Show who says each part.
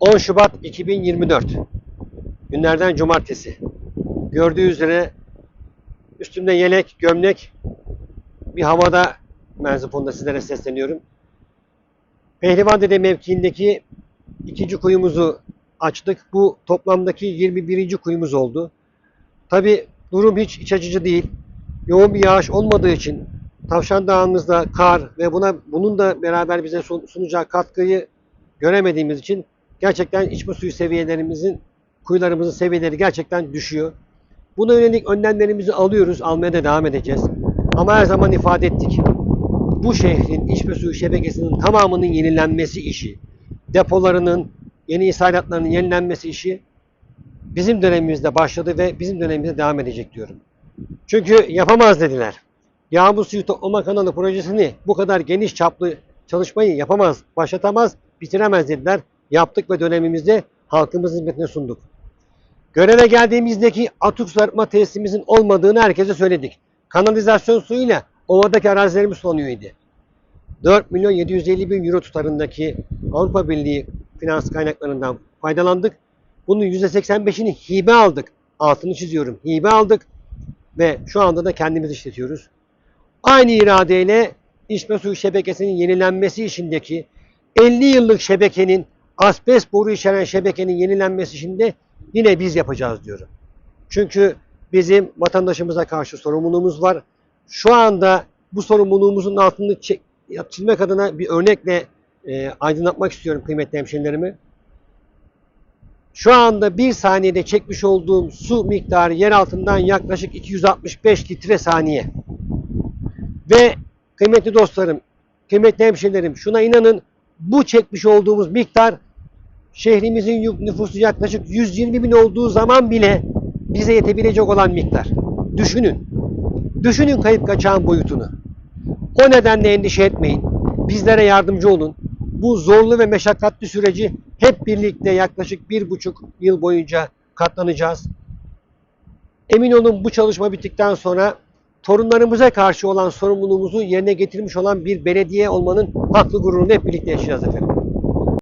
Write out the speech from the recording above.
Speaker 1: 10 Şubat 2024 günlerden cumartesi. Gördüğü üzere üstümde yelek, gömlek bir havada menzupunda sizlere sesleniyorum. Pehlivan mevkiindeki ikinci kuyumuzu açtık. Bu toplamdaki 21. kuyumuz oldu. Tabi durum hiç iç açıcı değil. Yoğun bir yağış olmadığı için Tavşan Dağı'nızda kar ve buna bunun da beraber bize sun- sunacağı katkıyı göremediğimiz için gerçekten içme suyu seviyelerimizin, kuyularımızın seviyeleri gerçekten düşüyor. Buna yönelik önlemlerimizi alıyoruz, almaya da devam edeceğiz. Ama her zaman ifade ettik. Bu şehrin içme suyu şebekesinin tamamının yenilenmesi işi, depolarının, yeni ithalatlarının yenilenmesi işi bizim dönemimizde başladı ve bizim dönemimizde devam edecek diyorum. Çünkü yapamaz dediler. Yağmur suyu toplama kanalı projesini bu kadar geniş çaplı çalışmayı yapamaz, başlatamaz, bitiremez dediler. Yaptık ve dönemimizde halkımızın hizmetine sunduk. Göreve geldiğimizdeki atık su arıtma tesisimizin olmadığını herkese söyledik. Kanalizasyon suyuyla ovadaki arazilerimiz sulanıyor idi. 4 milyon 750 bin euro tutarındaki Avrupa Birliği finans kaynaklarından faydalandık. Bunun %85'ini hibe aldık. Altını çiziyorum. Hibe aldık ve şu anda da kendimiz işletiyoruz. Aynı iradeyle içme suyu şebekesinin yenilenmesi işindeki 50 yıllık şebekenin asbest boru içeren şebekenin yenilenmesi işinde yine biz yapacağız diyorum. Çünkü bizim vatandaşımıza karşı sorumluluğumuz var. Şu anda bu sorumluluğumuzun altını çek- çizmek adına bir örnekle e, aydınlatmak istiyorum kıymetli hemşehrilerimi. Şu anda bir saniyede çekmiş olduğum su miktarı yer altından yaklaşık 265 litre saniye. Ve kıymetli dostlarım, kıymetli hemşehrilerim şuna inanın bu çekmiş olduğumuz miktar şehrimizin nüfusu yaklaşık 120 bin olduğu zaman bile bize yetebilecek olan miktar. Düşünün. Düşünün kayıp kaçağın boyutunu. O nedenle endişe etmeyin. Bizlere yardımcı olun. Bu zorlu ve meşakkatli süreci hep birlikte yaklaşık bir buçuk yıl boyunca katlanacağız. Emin olun bu çalışma bittikten sonra torunlarımıza karşı olan sorumluluğumuzu yerine getirmiş olan bir belediye olmanın haklı gururunu hep birlikte yaşayacağız efendim.